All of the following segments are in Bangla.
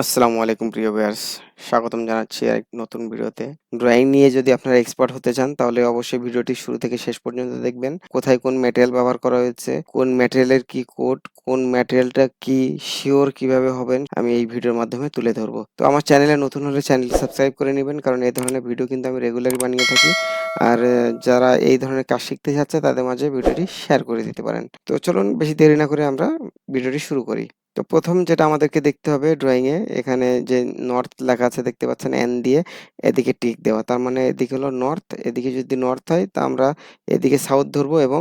আসসালামু আলাইকুম, প্রিয় ভিউয়ার্স। স্বাগতম জানাচ্ছি এক নতুন ভিডিওতে। ড্রয়িং নিয়ে যদি আপনারা এক্সপার্ট হতে চান, তাহলে অবশ্যই ভিডিওটি শুরু থেকে শেষ পর্যন্ত দেখবেন। কোথায় কোন ম্যাটেরিয়াল ব্যবহার করা হয়েছে, কোন ম্যাটেরিয়ালের কি কোড কোন ম্যাটেরিয়ালটা কি শিওর কীভাবে হবেন, আমি এই ভিডিওর মাধ্যমে তুলে ধরবো। তো আমার চ্যানেলে নতুন হলে চ্যানেল সাবস্ক্রাইব করে নেবেন, কারণ এই ধরনের ভিডিও কিন্তু আমি রেগুলারই বানিয়ে থাকি। আর, যারা এই ধরনের কাজ শিখতে চাচ্ছে, তাদের মাঝে ভিডিওটি শেয়ার করে দিতে পারেন। তো চলুন, বেশি দেরি না করে আমরা ভিডিওটি শুরু করি। তো প্রথম যেটা আমাদেরকে দেখতে হবে ড্রয়িং এ, এখানে যে নর্থ লেখা আছে দেখতে পাচ্ছেন এন দিয়ে, এদিকে টিক দেওয়া। তার মানে এদিকে হলো নর্থ এদিকে যদি নর্থ হয়, তা আমরা এদিকে সাউথ ধরবো এবং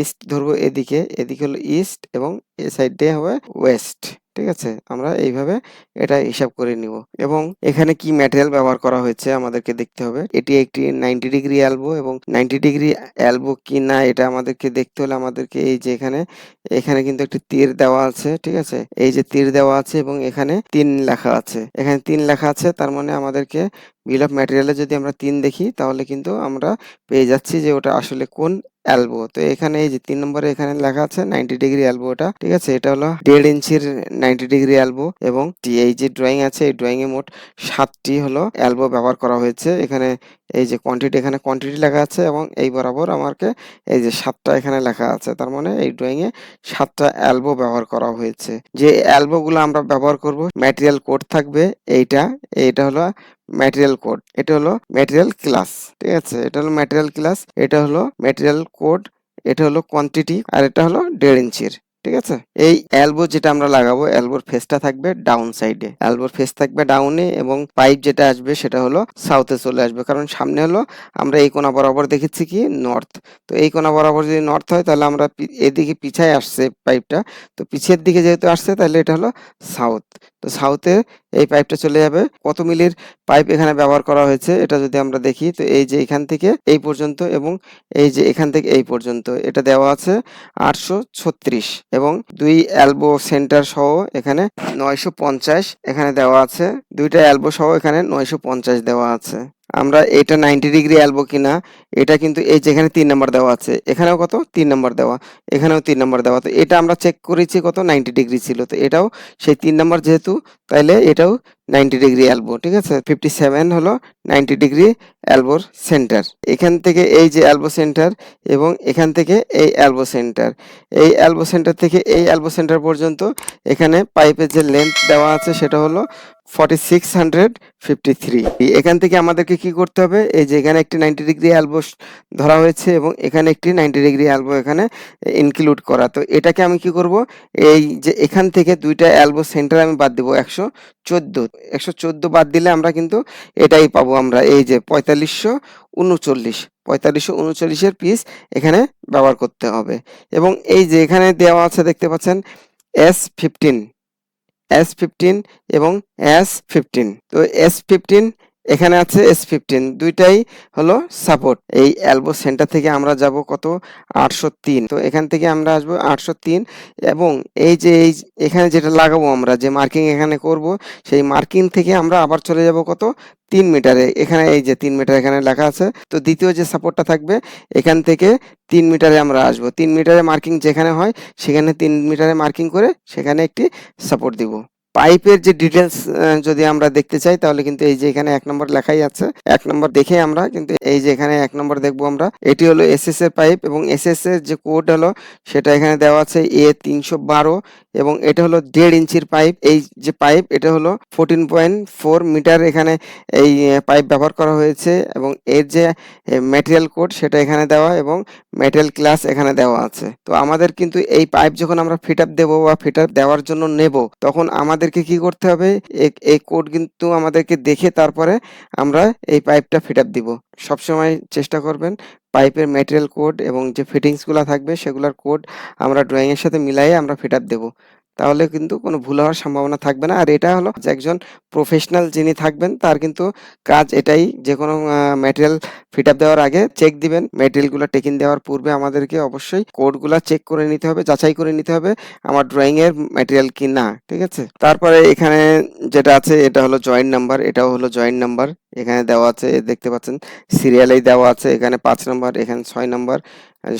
ইস্ট ধরবো এদিকে এদিকে হলো ইস্ট এবং এ সাইড দিয়ে হবে ওয়েস্ট ঠিক আছে? আমরা এইভাবে এটা হিসাব করে নিব। এবং এখানে কি ম্যাটেরিয়াল ব্যবহার করা হয়েছে আমাদেরকে দেখতে হবে। এটি একটি নাইনটি ডিগ্রি অ্যালবো এবং নাইনটি ডিগ্রি অ্যালবো কি না এটা আমাদেরকে দেখতে হলে আমাদেরকে এই যে এখানে এখানে কিন্তু একটি তীর দেওয়া আছে, ঠিক আছে? এই যে তীর দেওয়া আছে এবং এখানে তিন লেখা আছে। এখানে তিন লেখা আছে, তার মানে আমাদেরকে বিল অফ ম্যাটেরিয়ালে যদি আমরা তিন দেখি তাহলে কিন্তু আমরা পেয়ে যাচ্ছি যে ওটা আসলে কোন অ্যালবো তো এখানে এই যে তিন নম্বরে এখানে লেখা আছে নাইনটি ডিগ্রি অ্যালবো এটা ঠিক আছে? এটা হলো দেড় ইঞ্চির নাইনটি ডিগ্রি অ্যালবো এবং এই যে ড্রয়িং আছে, এই ড্রয়িং এ মোট সাতটি হলো এলবো ব্যবহার করা হয়েছে। এখানে এই যে কোয়ান্টিটি এখানে কোয়ান্টিটি লেখা আছে এবং এই বরাবর আমাকে এই যে সাতটা এখানে লেখা আছে। তার মানে এই ড্রয়িং এ সাতটা অ্যালবো ব্যবহার করা হয়েছে। যে অ্যালবো গুলো আমরা ব্যবহার করব ম্যাটেরিয়াল কোড থাকবে এইটা এইটা হলো ম্যাটেরিয়াল কোড এটা হলো ম্যাটেরিয়াল ক্লাস ঠিক আছে? এটা হলো ম্যাটেরিয়াল ক্লাস এটা হলো ম্যাটেরিয়াল কোড এটা হলো কোয়ান্টিটি আর এটা হলো দেড় ইঞ্চির। ঠিক আছে? এই অ্যালবো যেটা আমরা লাগাবো অ্যালবোর ফেসটা থাকবে ডাউন সাইডে অ্যালবোর ফেস থাকবে ডাউনে এবং পাইপ যেটা আসবে সেটা হলো সাউথে চলে আসবে। কারণ সামনে হলো আমরা এই কোনা বরাবর দেখেছি কি? নর্থ তো এই কোনা বরাবর যদি নর্থ হয় তাহলে আমরা এদিকে পিছায় আসছে পাইপটা তো পিছের দিকে যেহেতু আসছে তাহলে এটা হলো সাউথ তো সাউথে এই পাইপটা চলে যাবে। কত মিলির পাইপ এখানে ব্যবহার করা হয়েছে, এটা যদি আমরা দেখি, তো এই যে এখান থেকে এই পর্যন্ত এবং এই যে এখান থেকে এই পর্যন্ত, এটা দেওয়া আছে আটশো ছত্রিশ এবং দুই অ্যালবো সেন্টার সহ এখানে নয়শো পঞ্চাশ এখানে দেওয়া আছে। দুইটা অ্যালবো সহ এখানে নয়শো পঞ্চাশ দেওয়া আছে। আমরা এটা নাইনটি ডিগ্রি অ্যালবো কিনা, এটা কিন্তু এই যেখানে তিন নাম্বার দেওয়া আছে, এখানেও কত? তিন নাম্বার দেওয়া, এখানেও তিন নাম্বার দেওয়া। তো এটা আমরা চেক করেছি কত? নাইনটি ডিগ্রি ছিল। তো এটাও সেই তিন নাম্বার যেহেতু, তাইলে এটাও নাইনটি ডিগ্রি আলবো, ঠিক আছে? ফিফটি সেভেন হলো নাইনটি ডিগ্রি অ্যালবোর সেন্টার। এখান থেকে এই যে অ্যালবো সেন্টার এবং এখান থেকে এই অ্যালবো সেন্টার। এই অ্যালবো সেন্টার থেকে এই অ্যালবো সেন্টার পর্যন্ত এখানে পাইপের যে লেন্থ দেওয়া আছে সেটা হলো forty six hundred fifty three এখান থেকে আমাদেরকে কি করতে হবে? এই যে এখানে একটি নাইনটি ডিগ্রি অ্যালবো ধরা হয়েছে এবং এখানে একটি নাইনটি ডিগ্রি অ্যালবো এখানে ইনক্লুড করা। তো এটাকে আমি কি করব? এই যে এখান থেকে দুইটা অ্যালবো সেন্টার আমি বাদ দেবো, একশো চোদ্দ। একশো চোদ্দ বাদ দিলে আমরা কিন্তু এটাই পাবো। আমরা এই যে পঁয়তাল্লিশশো উনচল্লিশ, পঁয়তাল্লিশশো উনচল্লিশের পিস এখানে ব্যবহার করতে হবে। এবং এই যে এখানে দেওয়া আছে দেখতে পাচ্ছেন এস ফিফটিন এস ফিফটিন এবং এস ফিফটিন তো এস ফিফটিন এখানে আছে এস ফিফটিন দুইটাই হলো সাপোর্ট এই অ্যালবো সেন্টার থেকে আমরা যাব কত? আটশো তিন। তো এখান থেকে আমরা আসব আটশো তিন এবং এই যে এই এখানে যেটা লাগাবো আমরা, যে মার্কিং এখানে করব, সেই মার্কিং থেকে আমরা আবার চলে যাব কত? তিন মিটারে এখানে এই যে তিন মিটার এখানে লেখা আছে। তো দ্বিতীয় যে সাপোর্টটা থাকবে, এখান থেকে তিন মিটারে আমরা আসব। তিন মিটারে মার্কিং যেখানে হয়, সেখানে তিন মিটারে মার্কিং করে সেখানে একটি সাপোর্ট দিব। পাইপের যে ডিটেলস যদি আমরা দেখতে চাই, তাহলে কিন্তু এই যে এখানে এক নম্বর লেখাই আছে। এক নম্বর দেখে আমরা কিন্তু এই যে এখানে এক নম্বর দেখব আমরা। এটি হলো এসএস এর পাইপ এবং এসএস এর যে কোড হলো, সেটা এখানে দেওয়া আছে এ তিনশো বারো এবং এটা হলো দেড় ইঞ্চির পাইপ। এই যে পাইপ, এটা হলো ফোরটিন পয়েন্ট ফোর মিটার এখানে এই পাইপ ব্যবহার করা হয়েছে এবং এর যে ম্যাটেরিয়াল কোড সেটা এখানে দেওয়া এবং ম্যাটেরিয়াল ক্লাস এখানে দেওয়া আছে। তো আমাদের কিন্তু এই পাইপ যখন আমরা ফিট আপ দেবো বা ফিট আপ দেওয়ার জন্য নেব, তখন আমাদেরকে কি করতে হবে? এই কোড কিন্তু আমাদেরকে দেখে তারপরে আমরা এই পাইপটা ফিট আপ দিব। সবসময় চেষ্টা করবেন পাইপের ম্যাটেরিয়াল কোড এবং যে ফিটিংসগুলো থাকবে সেগুলোর কোড আমরা ড্রয়িংয়ের সাথে মিলাইয়ে আমরা ফিট আপ দেবো। তাহলে কিন্তু কোনো ভুল হওয়ার সম্ভাবনা থাকবে না। আর এটা হলো একজন প্রফেশনাল যিনি থাকবেন, তার কিন্তু কাজ এটাই যে কোনো ম্যাটেরিয়াল ফিট আপ দেওয়ার আগে চেক দিবেন। ম্যাটেরিয়ালগুলো টেকিং দেওয়ার পূর্বে আমাদেরকে অবশ্যই কোডগুলো চেক করে নিতে হবে, যাচাই করে নিতে হবে আমার ড্রয়িংয়ের ম্যাটেরিয়াল কি না, ঠিক আছে? তারপরে এখানে যেটা আছে, এটা হলো জয়েন্ট নাম্বার এটাও হলো জয়েন্ট নাম্বার এখানে দেওয়া আছে, দেখতে পাচ্ছেন সিরিয়ালেই দেওয়া আছে, এখানে পাঁচ নাম্বার এখানে ছয় নাম্বার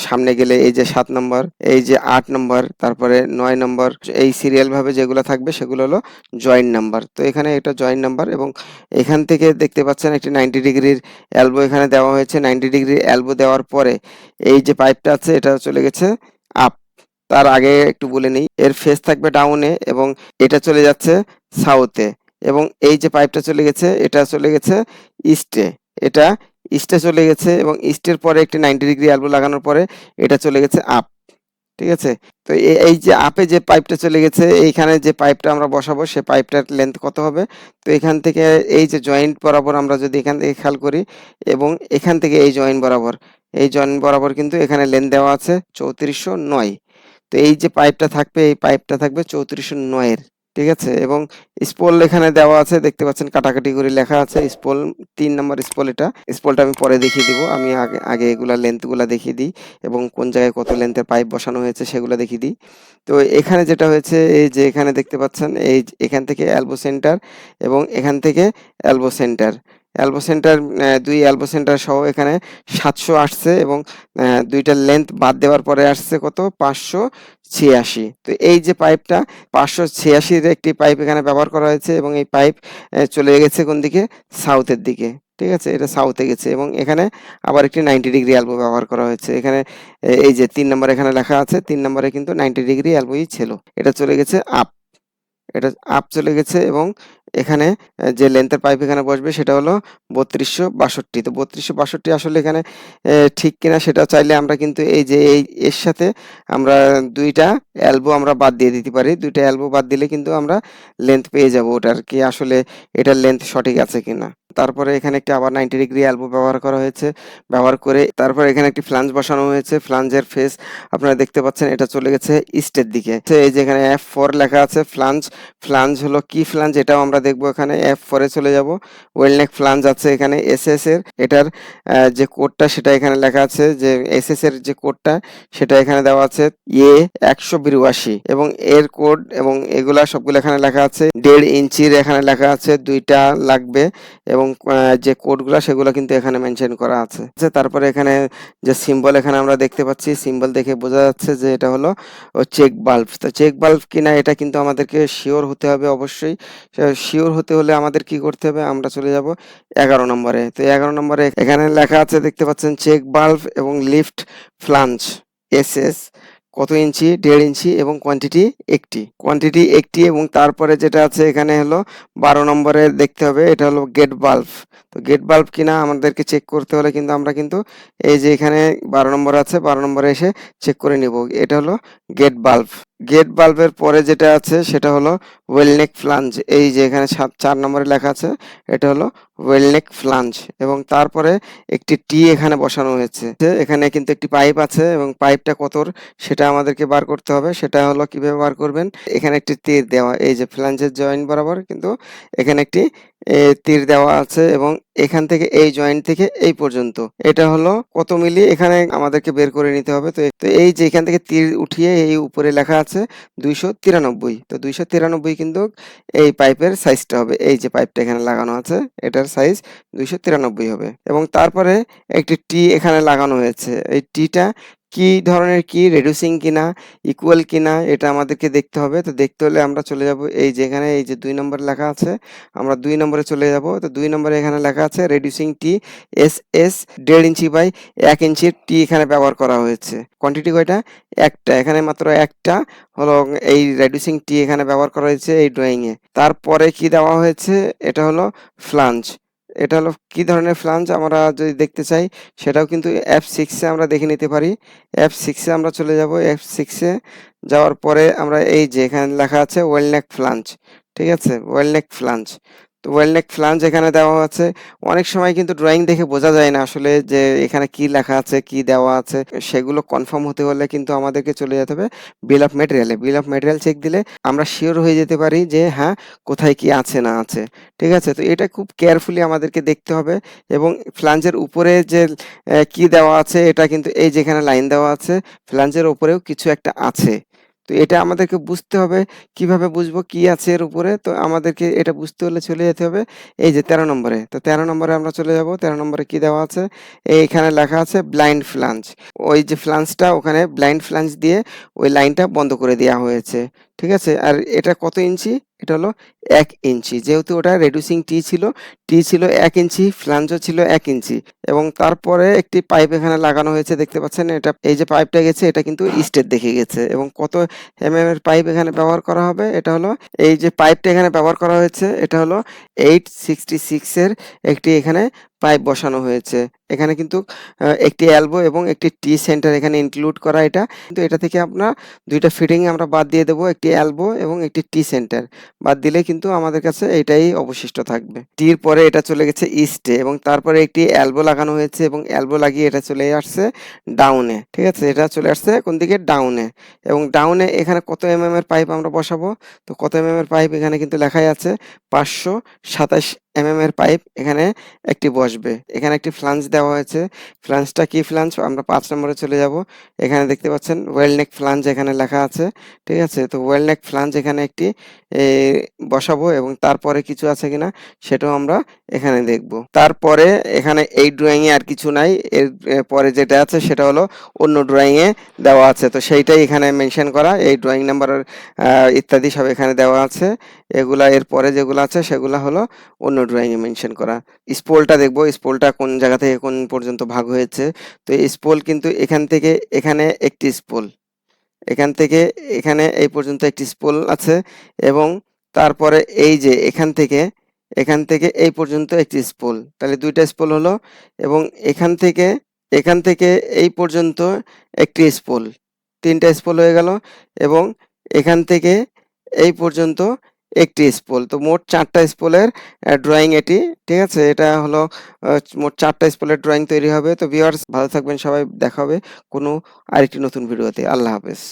সামনে গেলে এই যে সাত নম্বর, এই যে আট নম্বর, তারপরে নয় নম্বর, এই সিরিয়াল ভাবে যেগুলো থাকবে সেগুলো হলো জয়েন্ট নাম্বার তো এখানে এটা জয়েন্ট নাম্বার এবং এখান থেকে দেখতে পাচ্ছেন একটি নাইনটি ডিগ্রির অ্যালবো এখানে দেওয়া হয়েছে। নাইনটি ডিগ্রির অ্যালবো দেওয়ার পরে এই যে পাইপটা আছে, এটা চলে গেছে আপ তার আগে একটু বলে নিই, এর ফেস থাকবে ডাউনে এবং এটা চলে যাচ্ছে সাউথে এবং এই যে পাইপটা চলে গেছে, এটা চলে গেছে ইস্টে এটা ইস্টে চলে গেছে এবং ইস্টের পরে একটি নাইনটি ডিগ্রি অ্যালবো লাগানোর পরে এটা চলে গেছে আপ ঠিক আছে? তো এই যে আপে যে পাইপটা চলে গেছে, এইখানে যে পাইপটা আমরা বসাবো, সে পাইপটার লেন্থ কত হবে? তো এখান থেকে এই যে জয়েন্ট বরাবর আমরা যদি এখান থেকে খেয়াল করি এবং এখান থেকে এই জয়েন্ট বরাবর, এই জয়েন্ট বরাবর কিন্তু এখানে লেন্থ দেওয়া আছে চৌত্রিশশো নয়। তো এই যে পাইপটা থাকবে, এই পাইপটা থাকবে চৌত্রিশশো নয়ের ঠিক আছে? এবং স্পোল এখানে দেওয়া আছে, দেখতে পাচ্ছেন কাটাকাটি করে লেখা আছে, স্পোল তিন নম্বর স্পোল এটা। স্পোলটা আমি পরে দেখিয়ে দিব, আমি আগে আগে এগুলা লেন্থগুলা দেখিয়ে দিই এবং কোন জায়গায় কত লেন্থের পাইপ বসানো হয়েছে সেগুলো দেখিয়ে দিই। তো এখানে যেটা হয়েছে, এই যে এখানে দেখতে পাচ্ছেন, এই এখান থেকে অ্যালবো সেন্টার এবং এখান থেকে অ্যালবো সেন্টার অ্যালবো সেন্টার দুই অ্যালবো সেন্টার সহ এখানে সাতশো আসছে এবং দুইটা লেন্থ বাদ দেওয়ার পরে আসছে কত? পাঁচশো ছিয়াশি। তো এই যে পাইপটা, পাঁচশো ছিয়াশির একটি পাইপ এখানে ব্যবহার করা হয়েছে এবং এই পাইপ চলে গেছে কোন দিকে? সাউথের দিকে। ঠিক আছে? এটা সাউথে গেছে এবং এখানে আবার একটি নাইনটি ডিগ্রি অ্যালবো ব্যবহার করা হয়েছে। এখানে এই যে তিন নম্বর এখানে লেখা আছে, তিন নম্বরে কিন্তু নাইনটি ডিগ্রি অ্যালবোই ছিল। এটা চলে গেছে আপ। এটা আপ চলে গেছে এবং এখানে যে লেন্থের পাইপ এখানে বসবে সেটা হলো বত্রিশশো বাষট্টি। তো বত্রিশশো বাষট্টি আসলে এখানে ঠিক কিনা সেটা চাইলে আমরা কিন্তু এই যে এই, এর সাথে আমরা দুইটা অ্যালবো আমরা বাদ দিয়ে দিতে পারি। দুইটা অ্যালবো বাদ দিলে কিন্তু আমরা লেন্থ পেয়ে যাব। ওটার কি আসলে এটার লেন্থ সঠিক আছে কিনা। তারপরে এখানে একটি আবার নাইনটি ডিগ্রি অ্যালবো ব্যবহার করা হয়েছে। ব্যবহার করে তারপর এখানে একটি ফ্লাঞ্জ বসানো হয়েছে। ফ্লাঞ্জের ফেস আপনারা দেখতে পাচ্ছেন এটা চলে গেছে ইস্টের দিকে। এই যে এখানে এফ ফোর লেখা আছে ফ্লাঞ্জ ফ্লাঞ্জ হলো কি ফ্লাঞ্জ এটাও আমরা দেখব এখানে এফ ফোরে চলে যাব। ওয়েলনেক ফ্লাঞ্জ আছে এখানে এস এর। এটার যে কোডটা সেটা এখানে লেখা আছে যে এস এস এর যে কোডটা সেটা এখানে দেওয়া আছে এ একশো বিরাশি। এবং এর কোড এবং এগুলা সবগুলো এখানে লেখা আছে দেড় ইঞ্চির এখানে লেখা আছে দুইটা লাগবে। এবং যে কোডগুলা সেগুলো কিন্তু এখানে মেনশন করা আছে। আচ্ছা, তারপরে এখানে যে সিম্বল এখানে আমরা দেখতে পাচ্ছি সিম্বল দেখে বোঝা যাচ্ছে যে এটা হলো চেক বাল্ব তো চেক বাল্ব কিনা এটা কিন্তু আমাদেরকে শিওর হতে হবে অবশ্যই। শিওর হতে হলে আমাদের কি করতে হবে? আমরা চলে যাব এগারো নম্বরে। তো এগারো নম্বরে এখানে লেখা আছে, দেখতে পাচ্ছেন চেক বাল্ব এবং লিফট ফ্লাঞ্চ এস এস কত ইঞ্চি? দেড় ইঞ্চি এবং কোয়ান্টিটি একটি। কোয়ান্টিটি একটি এবং তারপরে যেটা আছে এখানে হলো বারো নম্বরে দেখতে হবে, এটা হলো গেট বাল্ব গেট বাল্ব কিনা আমাদেরকে চেক করতে হলে কিন্তু আমরা কিন্তু এই যে এখানে বারো নম্বর আছে, বারো নম্বরে এসে চেক করে নিব। এটা হলো গেট বাল্ব গেট বাল্বের পরে যেটা আছে সেটা হলো ওয়েলনেক ফ্লাঞ্জ এই যে এখানে সাত, চার নম্বরে লেখা আছে, এটা হলো ওয়েলনেক ফ্লাঞ্জ এবং তারপরে একটি টি এখানে বসানো হয়েছে। এখানে কিন্তু একটি পাইপ আছে এবং পাইপটা কতর সেটা আমাদেরকে বার করতে হবে। সেটা হলো কীভাবে বার করবেন? এখানে একটি তীর দেওয়া, এই যে ফ্লাঞ্জের জয়েন্ট বরাবর কিন্তু এখানে একটি এ, তীর দেওয়া আছে এবং এখান থেকে এই জয়েন্ট থেকে এই পর্যন্ত। এটা হলো কত মিলি? এখানে আমাদেরকে বের করে নিতে হবে। তো এই যে এখান থেকে তীর উঠিয়ে এই উপরে লেখা আছে দুইশো তিরানব্বই। তো দুইশো তিরানব্বই কিন্তু এই পাইপের সাইজটা হবে। এই যে পাইপটা এখানে লাগানো আছে এটার সাইজ দুইশো তিরানব্বই হবে। এবং তারপরে একটি টি এখানে লাগানো হয়েছে। এই টিটা কি ধরনের কি রেডিউসিং কিনা ইকুয়াল কিনা, এটা আমাদেরকে দেখতে হবে। তো দেখতে হলে আমরা চলে যাব এই যে এখানে, এই যে দুই নম্বর লেখা আছে, আমরা দুই নম্বরে চলে যাব। তো দুই নম্বরে এখানে লেখা আছে রেডিউসিং টি এস এস দেড় ইঞ্চি বাই এক ইঞ্চির টি এখানে ব্যবহার করা হয়েছে। কোয়ান্টিটি কয়টা? একটা। এখানে মাত্র একটা হলো এই রেডিউসিং টি এখানে ব্যবহার করা হয়েছে এই ড্রয়িংয়ে তারপরে কি দেওয়া হয়েছে? এটা হলো ফ্লাঞ্জ এটা হলো কি ধরনের ফ্লাঞ্জ আমরা যদি দেখতে চাই, সেটাও কিন্তু অ্যাপ সিক্সে আমরা দেখে নিতে পারি। অ্যাপ সিক্সে আমরা চলে যাব। অ্যাপ সিক্সে যাওয়ার পরে আমরা এই যে এখানে লেখা আছে ওয়েলনেক ফ্লাঞ্জ ঠিক আছে? ওয়েলনেক ফ্লাঞ্জ তো ওয়েলনেক ফ্লাঞ্জ এখানে দেওয়া আছে অনেক সময় কিন্তু ড্রয়িং দেখে বোঝা যায় না আসলে যে এখানে কি লেখা আছে, কি দেওয়া আছে। সেগুলো কনফার্ম হতে হলে কিন্তু আমাদেরকে চলে যেতে হবে বিল অফ মেটেরিয়ালে বিল অফ মেটেরিয়াল চেক দিলে আমরা শিওর হয়ে যেতে পারি যে হ্যাঁ কোথায় কি আছে না আছে। ঠিক আছে? তো এটা খুব কেয়ারফুলি আমাদেরকে দেখতে হবে এবং ফ্লাঞ্জের উপরে যে কি দেওয়া আছে, এটা কিন্তু এই যেখানে লাইন দেওয়া আছে ফ্লাঞ্জের উপরেও কিছু একটা আছে। তো এটা আমাদেরকে বুঝতে হবে কীভাবে বুঝব কি আছে এর উপরে। তো আমাদেরকে এটা বুঝতে হলে চলে যেতে হবে এই যে তেরো নম্বরে। তো তেরো নম্বরে আমরা চলে যাব। তেরো নম্বরে কি দেওয়া আছে? এইখানে লেখা আছে ব্লাইন্ড ফ্লাঞ্জ। ওই যে ফ্লাঞ্জটা ওখানে ব্লাইন্ড ফ্লাঞ্জ দিয়ে ওই লাইনটা বন্ধ করে দেওয়া হয়েছে। ঠিক আছে? আর এটা কত ইঞ্চি? এটা হলো এক ইঞ্চি। যেহেতু ওটা রেডিউসিং টি ছিল টি ছিল এক ইঞ্চি ফ্লাঞ্জও ছিল এক ইঞ্চি। এবং তারপরে একটি পাইপ এখানে লাগানো হয়েছে, দেখতে পাচ্ছেন? এটা, এই যে পাইপটা গেছে, এটা কিন্তু স্টেট দেখে গেছে। এবং কত এম এর পাইপ এখানে ব্যবহার করা হবে? এটা হলো, এই যে পাইপটা এখানে ব্যবহার করা হয়েছে, এটা হলো এইট সিক্সটি সিক্সের একটি এখানে পাইপ বসানো হয়েছে। এখানে কিন্তু একটি এলবো এবং একটি টি সেন্টার এখানে ইনক্লুড করা এটা। কিন্তু এটা থেকে আপনার দুইটা ফিটিং আমরা বাদ দিয়ে দেবো, একটি এলবো এবং একটি টি সেন্টার। বাদ দিলে কিন্তু আমাদের কাছে এটাই অবশিষ্ট থাকবে। টির পরে এটা চলে গেছে ইস্টে এবং তারপরে একটি এলবো লাগানো হয়েছে এবং এলবো লাগিয়ে এটা চলে আসছে ডাউনে ঠিক আছে? এটা চলে আসছে কোন দিকে? ডাউনে এবং ডাউনে এখানে কত এম এর পাইপ আমরা বসাবো? তো কত এম এর পাইপ এখানে কিন্তু লেখাই আছে পাঁচশো সাতাশ এম এর পাইপ এখানে একটি বসবে। এখানে একটি ফ্লাঞ্জ দেওয়া হয়েছে। ফ্লাঞ্জটা কি ফ্লাঞ্জ আমরা পাঁচ নম্বরে চলে যাব। এখানে দেখতে পাচ্ছেন ওয়েলনেক ফ্লাঞ্জ এখানে লেখা আছে। ঠিক আছে? তো ওয়েলনেক ফ্লাঞ্জ এখানে একটি বসাবো এবং তারপরে কিছু আছে কিনা সেটাও আমরা এখানে দেখব। তারপরে এখানে এই ড্রয়িং এ আর কিছু নাই। এর পরে যেটা আছে সেটা হলো অন্য ড্রয়িং এ দেওয়া আছে। তো সেইটাই এখানে মেনশন করা। এই ড্রয়িং নাম্বার ইত্যাদি সব এখানে দেওয়া আছে। এগুলা এর পরে যেগুলো আছে সেগুলা হলো অন্য ড্রয়িং এ মেনশন করা। স্পোলটা দেখব, স্পোলটা কোন জায়গা থেকে কোন পর্যন্ত ভাগ হয়েছে। তো এই স্পোল কিন্তু এখান থেকে এখানে একটি স্পোল। এখান থেকে এখানে এই পর্যন্ত একটি স্পোল আছে এবং তারপরে এই যে এখান থেকে এখান থেকে এই পর্যন্ত একটি স্পোল। তাহলে দুইটা স্পোল হলো এবং এখান থেকে এখান থেকে এই পর্যন্ত একটি স্পোল। তিনটা স্পোল হয়ে গেল এবং এখান থেকে এই পর্যন্ত একটি স্পোল। তো মোট চারটা স্পোলের ড্রয়িং এটি, ঠিক আছে? এটা হলো মোট চারটা স্পোলের ড্রয়িং তৈরি হবে। তো ভিউয়ার্স ভালো থাকবেন, সবাই দেখাবে কোনো আরেকটি নতুন ভিডিওতে। আল্লাহ হাফেজ।